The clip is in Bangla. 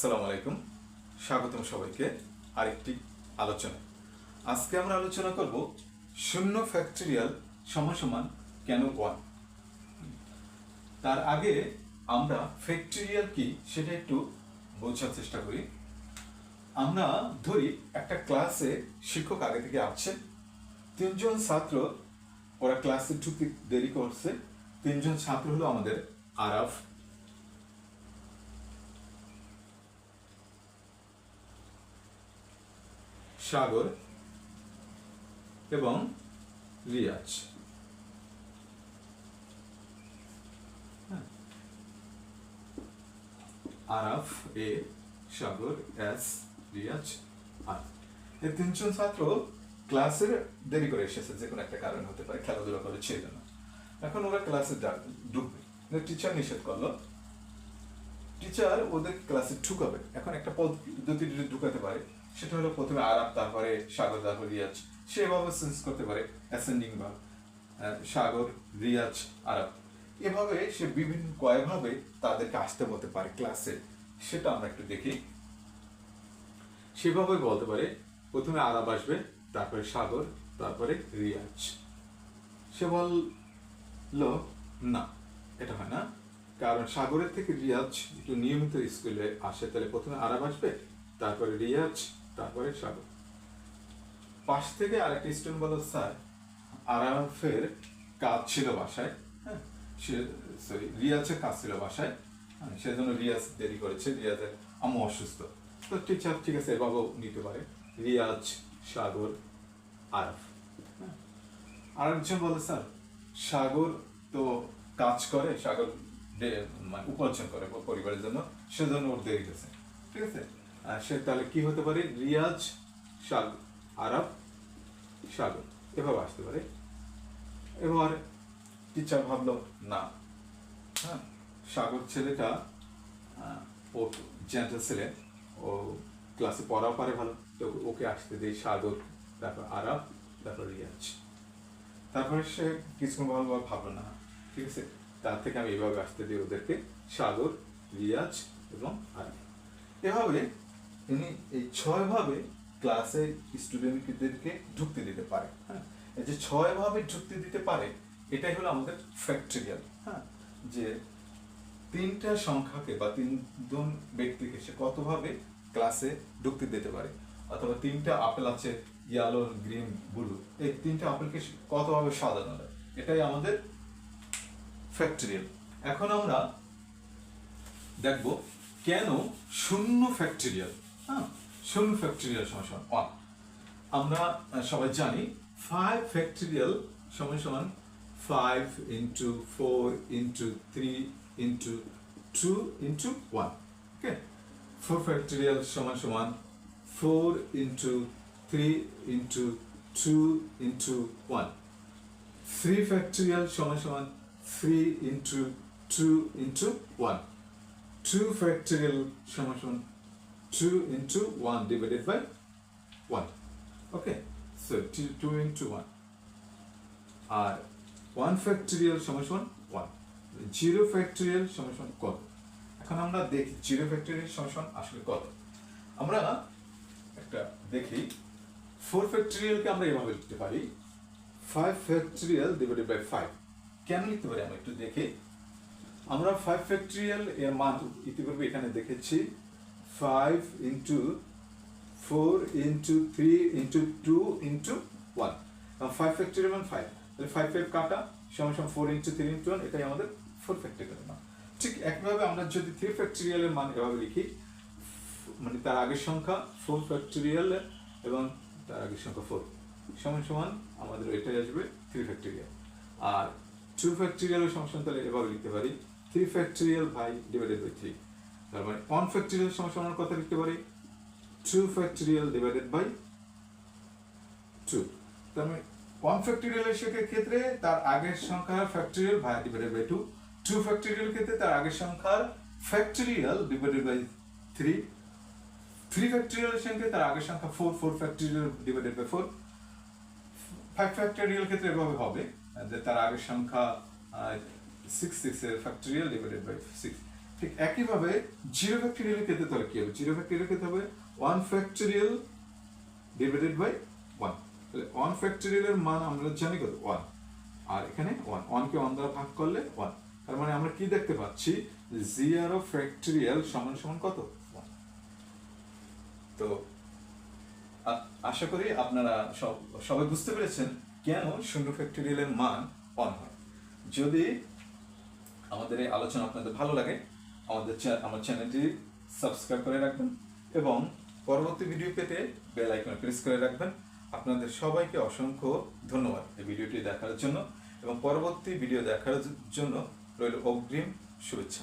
আসসালামু আলাইকুম। স্বাগতম সবাইকে। আরেকটি আলোচনা আজকে আমরা আলোচনা করব শূন্য ফ্যাক্টরিয়াল সমান সমান কেন ওয়ান তার আগে আমরা ফ্যাক্টরিয়াল কি সেটা একটু বোঝার চেষ্টা করি। আমরা ধরি, একটা ক্লাসে শিক্ষক আগে থেকে আসছে। তিনজন ছাত্র, ওরা ক্লাসে ঢুকতে দেরি করছে। তিনজন ছাত্র হলো আমাদের আরাফ। সাগর এবং রিয়াজ। হ্যাঁ। Araf, A, Sagar, S, Riaz, R. এই তিনজন ছাত্র ক্লাসের দেরি করে এসেছে, যে কোনো একটা কারণ হতে পারে, খেলাধুলা করে ছিল না এখন ওরা ক্লাসে ঢুকবে। টিচার নিষেধ করল। টিচার ওদের ক্লাসে ঢুকাবে। এখন একটা পদ্ধতি যদি ঢুকাতে পারে। সেটা হলো প্রথমে আরাম তারপরে সাগর, তারপর রিয়াজ। সেভাবে সেন্স করতে পারে অ্যাসেন্ডিং ভাব সাগর, রিয়াজ আরাম এভাবে সে বিভিন্ন কয়েকভাবে তাদেরকে আসতে বলতে পারে ক্লাসে সেটা আমরা একটু দেখি। সেভাবে বলতে পারে, প্রথমে আরাম আসবে, তারপরে সাগর, তারপরে রিয়াজ। সে বলল, না, এটা হয় না। কারণ সাগরের থেকে রিয়াজ একটু নিয়মিত স্কুলে আসে, তাহলে প্রথমে আরাম আসবে তারপরে রিয়াজ তারপরে সাগর। পাশ থেকে আরেকটা স্টুডেন্ট বলো স্যার। আরাফের কাজ ছিল বাসায় হ্যাঁ? সরি রিয়াজের কাজ ছিল বাসায়। হ্যাঁ, সেজন্য রিয়াজ দেরি করেছে রিয়াজের অসুস্থ। তো টিচার ঠিক আছে এভাবেও নিতে পারে। রিয়াজ সাগর আরাফ হ্যাঁ? আরেকজন বলে স্যার সাগর তো কাজ করে সাগর মানে উপার্জন করে পরিবারের জন্য সেজন্য ওর দেরি হয়েছে। ঠিক আছে? সে তাহলে কি হতে পারে? রিয়াজ সাগর আরব সাগর। এভাবে আসতে পারে। এবার টিচার ভাবলো। না। হ্যাঁ সাগর ছেলেটা ও জেন্টাল ছেলে ও ক্লাসে পড়াও পারে ভালো। তো ওকে আসতে দেই সাগর তারপর আরব তারপর রিয়াজ। তারপরে সে কিছুক্ষণ ভালোভাবে ভাবলো না ঠিক আছে? তার থেকে আমি এভাবে আসতে দিই ওদেরকে সাগর রিয়াজ এবং আরব। এভাবে তিনি এই ছয় ভাবে ক্লাসে স্টুডেন্টদেরকে ঢুকতে দিতে পারে হ্যাঁ? যে ছয় ভাবে ঢুকতে দিতে পারে, এটাই হলো আমাদের ফ্যাক্টরিয়াল হ্যাঁ? যে তিনটা সংখ্যাকে বা তিনজন ব্যক্তিকে সে কতভাবে ক্লাসে ঢুকতে দিতে পারে, অথবা তিনটা আপেল আছে ইয়েলো গ্রিন ব্লু এই তিনটা আপেলকে কতভাবে সাজানো যায়, এটাই আমাদের ফ্যাক্টরিয়াল এখন আমরা দেখব কেন শূন্য ফ্যাক্টরিয়াল হ্যাঁ শূন্য ফ্যাক্টরিয়াল সমান সমান ওয়ান আমরা সবাই জানি ফাইভ ফ্যাক্টরিয়াল সমান সমান five into four into three into two into one okay four factorial সমান সমান four into three into two into one three factorial সমান সমান three into two into one two factorial সমান সমান two into one divided by one okay so two into one R one factorial সমান সমান ওয়ান জিরো ফ্যাক্টরিয়াল সমান সমান কত? এখন আমরা দেখি জিরো ফ্যাক্টরিয়াল সমান সমান আসলে কত? আমরা একটা দেখি ফোর ফ্যাক্টরিয়ালকে আমরা এভাবে লিখতে পারি five factorial divided by five কেন লিখতে পারি? আমরা একটু দেখি। আমরা ফাইভ ফ্যাক্টরিয়াল এর মান ইতিপূর্বে এখানে দেখেছি। Five into four into three into two into one five factorial মান ফাইভ তাহলে ফাইভ ফাইভ কাটা, সমান সমান four into three into one এটাই আমাদের ফোর ফ্যাক্টরিয়াল মান। ঠিক একইভাবে আমরা যদি থ্রি ফ্যাক্টরিয়ালের মান এভাবে লিখি মানে তার আগের সংখ্যা ফোর ফ্যাক্টরিয়াল এবং তার আগের সংখ্যা ফোর সমান সমান আমাদের এটাই আসবে থ্রি ফ্যাক্টরিয়াল আর টু ফ্যাক্টরিয়াল সমান তাহলে এভাবে লিখতে পারি three factorial by divided by three তার মানে ওয়ান ফ্যাক্টরিয়াল সমান কথা লিখতে পারি। Two factorial divided by two তার মানে ওয়ান ফ্যাক্টরিয়ালের ক্ষেত্রে তার আগের সংখ্যার factorial by divided by two two factorial ক্ষেত্রে তার আগের সংখ্যার factorial divided by three three factorial সংখ্যা তার আগের সংখ্যা four four factorial divided by four five factorial ক্ষেত্রে এভাবে হবে। যে তার আগের সংখ্যা সিক্স সিক্স এর ফ্যাক্টরিয়াল ডিভাইডেড বাই সিক্স ঠিক একইভাবে জিরো ফ্যাক্টরিয়াল ক্ষেত্রে তাহলে কি হবে? জিরো ফ্যাক্টরিয়াল ক্ষেত্রে হবে one factorial divided by one তাহলে ওয়ান ফ্যাক্টরিয়ালের মান আমরা জানি কত? ওয়ান আর এখানে ওয়ান ওয়ানকে ওয়ান দ্বারা ভাগ করলে ওয়ান তার মানে আমরা কি দেখতে পাচ্ছি? জিরো ফ্যাক্টরিয়াল সমান সমান কত? ওয়ান তো আশা করি আপনারা সব, সবাই বুঝতে পেরেছেন কেন শূন্য ফ্যাক্টরিয়ালের মান ওয়ান হয়। যদি আমাদের এই আলোচনা আপনাদের ভালো লাগে আমাদের আমার চ্যানেলটি সাবস্ক্রাইব করে রাখবেন এবং পরবর্তী ভিডিও পেতে বেল আইকন প্রেস করে রাখবেন। আপনাদের সবাইকে অসংখ্য ধন্যবাদ এই ভিডিওটি দেখার জন্য এবং পরবর্তী ভিডিও দেখার জন্য রইল অগ্রিম শুভেচ্ছা।